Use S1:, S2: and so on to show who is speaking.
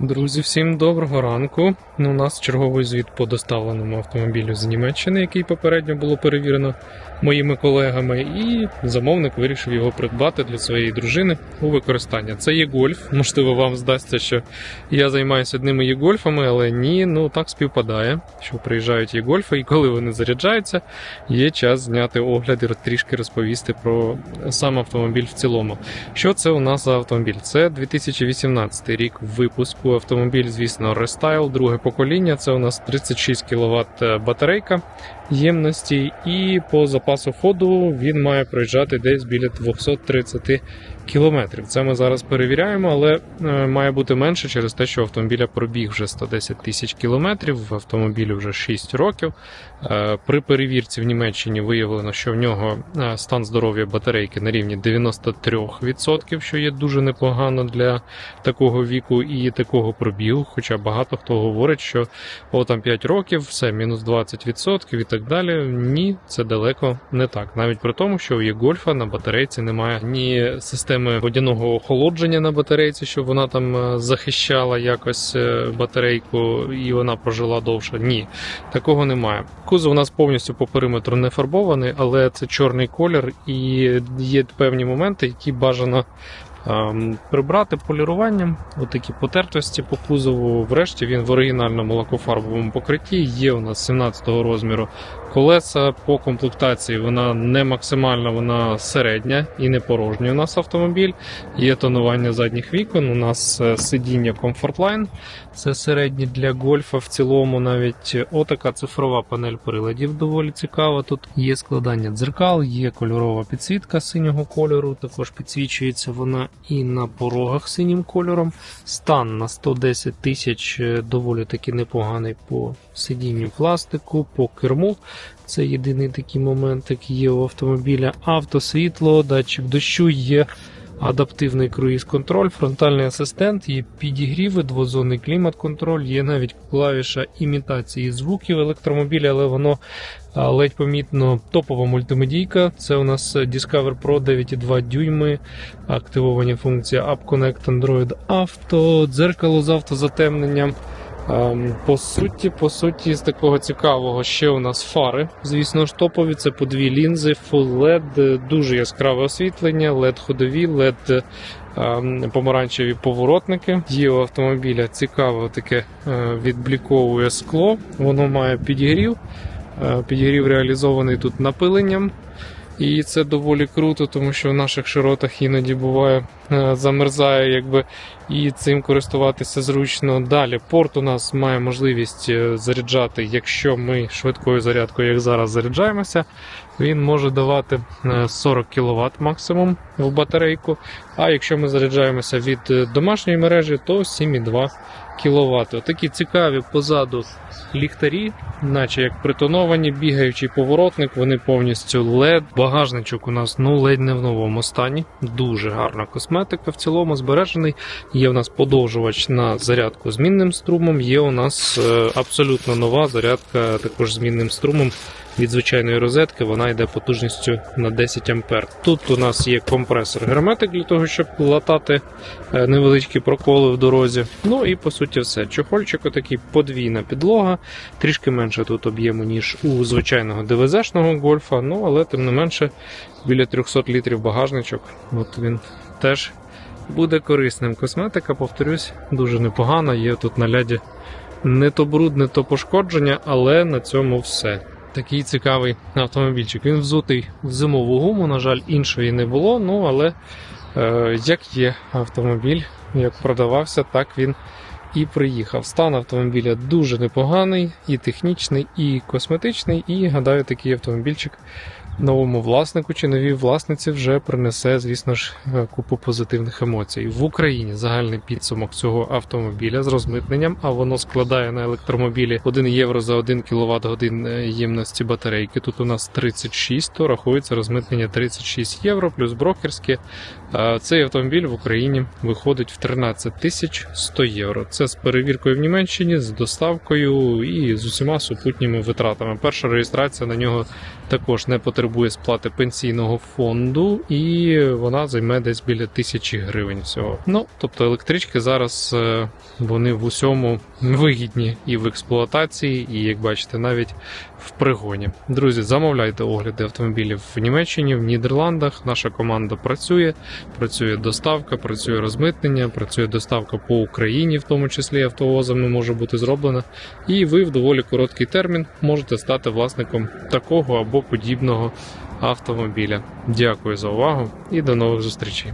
S1: Друзі, всім доброго ранку. Ну, у нас черговий звіт по доставленому автомобілю з Німеччини, який попередньо було перевірено моїми колегами, і замовник вирішив його придбати для своєї дружини у використання. Це є гольф. Можливо, вам здасться, що я займаюся одними є гольфами, але ні, ну так співпадає, що приїжджають є гольфи, і коли вони заряджаються, є час зняти огляд і трішки розповісти про сам автомобіль в цілому. Що це у нас за автомобіль? Це 2018 рік випуску. Автомобіль, звісно, рестайл, друге покоління. Це у нас 36 кВт батарейка ємності, і по запасу ходу він має проїжджати десь біля 230 кілометрів. Це ми зараз перевіряємо, але е, має бути менше через те, що автомобіля пробіг вже 110 тисяч кілометрів. В автомобілі вже 6 років. Е, При перевірці в Німеччині виявлено, що в нього е, стан здоров'я батарейки на рівні 93%, що є дуже непогано для такого віку і такого пробігу. Хоча багато хто говорить, що о там 5 років, все, мінус 20% і так далі. Ні, це далеко не так. Навіть при тому, що у є гольфа на батарейці немає ні системи водяного охолодження на батарейці, щоб вона там е, захищала якось е, батарейку і вона прожила довше. Ні, такого немає. Кузов у нас повністю по периметру не фарбований, але це чорний колір, і є певні моменти, які бажано прибрати поліруванням. Отакі потертості по кузову. Врешті він в оригінальному лакофарбовому покритті. Є у нас 17-го розміру колеса. По комплектації вона не максимальна, вона середня і не порожній у нас автомобіль. Є тонування задніх вікон. У нас е, сидіння Comfortline. Це середні для гольфа. В цілому навіть отака цифрова панель приладів доволі цікава. Тут є складання дзеркал, є кольорова підсвітка синього кольору. Також підсвічується вона і на порогах синім кольором. Стан на 110 тисяч е, доволі таки непоганий по сидінню пластику, по керму. Це єдиний такий момент, який є у автомобіля. Автосвітло, датчик дощу є. Адаптивний круїз-контроль, фронтальний асистент, є підігріви, двозонний клімат-контроль, є навіть клавіша імітації звуків електромобіля, але воно ледь помітно топова мультимедійка. Це у нас Discover Pro 9,2 дюйми, активовані функції App Connect Android Auto, дзеркало з автозатемненням. Ем, По суті, по суті, з такого цікавого ще у нас фари. Звісно ж, топові. Це по дві лінзи, Full LED, дуже яскраве освітлення, LED ходові, LED ем, помаранчеві поворотники. Є у автомобіля цікаве таке е, відбліковує скло. Воно має підігрів. Е, Підігрів реалізований тут напиленням. І це доволі круто, тому що в наших широтах іноді буває е, замерзає, якби і цим користуватися зручно. Далі порт у нас має можливість е, заряджати, якщо ми швидкою зарядкою, як зараз заряджаємося, він може давати е, 40 кВт максимум в батарейку. А якщо ми заряджаємося від е, домашньої мережі, то 7,2 кВт. Такі цікаві позаду ліхтарі, наче як притоновані, бігаючий поворотник, вони повністю LED. Багажничок у нас ну ледь не в новому стані. Дуже гарна косметика. В цілому збережений. Є у нас подовжувач на зарядку змінним струмом. Є у нас е, абсолютно нова зарядка також змінним струмом. Від звичайної розетки вона йде потужністю на 10 А. Тут у нас є компресор герметик для того, щоб латати е, невеличкі проколи в дорозі. Ну і по суті все. Чохольчик отакий подвійна підлога, трішки менше тут об'єму, ніж у звичайного ДВЗ-шного гольфа, ну але тим не менше біля 300 літрів багажничок. От він теж буде корисним. Косметика, повторюсь, дуже непогана. Є тут на ляді не то бруд, не то пошкодження, але на цьому все. Такий цікавий автомобільчик. Він взутий в зимову гуму, на жаль, іншої не було. Ну але е, як є автомобіль, як продавався, так він і приїхав. Стан автомобіля дуже непоганий, і технічний, і косметичний. І гадаю, такий автомобільчик новому власнику чи новій власниці вже принесе, звісно ж, е, купу позитивних емоцій. В Україні загальний підсумок цього автомобіля з розмитненням, а воно складає на електромобілі 1 євро за 1 кВт годин ємності батарейки. Тут у нас 36, то рахується розмитнення 36 євро плюс брокерське. Е, Цей автомобіль в Україні виходить в 13 тисяч 100 євро. Це з перевіркою в Німеччині, з доставкою і з усіма супутніми витратами. Перша реєстрація на нього також не потребує сплати пенсійного фонду, і вона займе десь біля тисячі гривень всього. Ну тобто електрички зараз е, вони в усьому вигідні і в експлуатації, і як бачите, навіть в пригоні. Друзі, замовляйте огляди автомобілів в Німеччині, в Нідерландах. Наша команда працює, працює доставка, працює розмитнення, працює доставка по Україні, в тому числі автовозами може бути зроблена. І ви в доволі короткий термін можете стати власником такого або подібного автомобіля. Дякую за увагу і до нових зустрічей.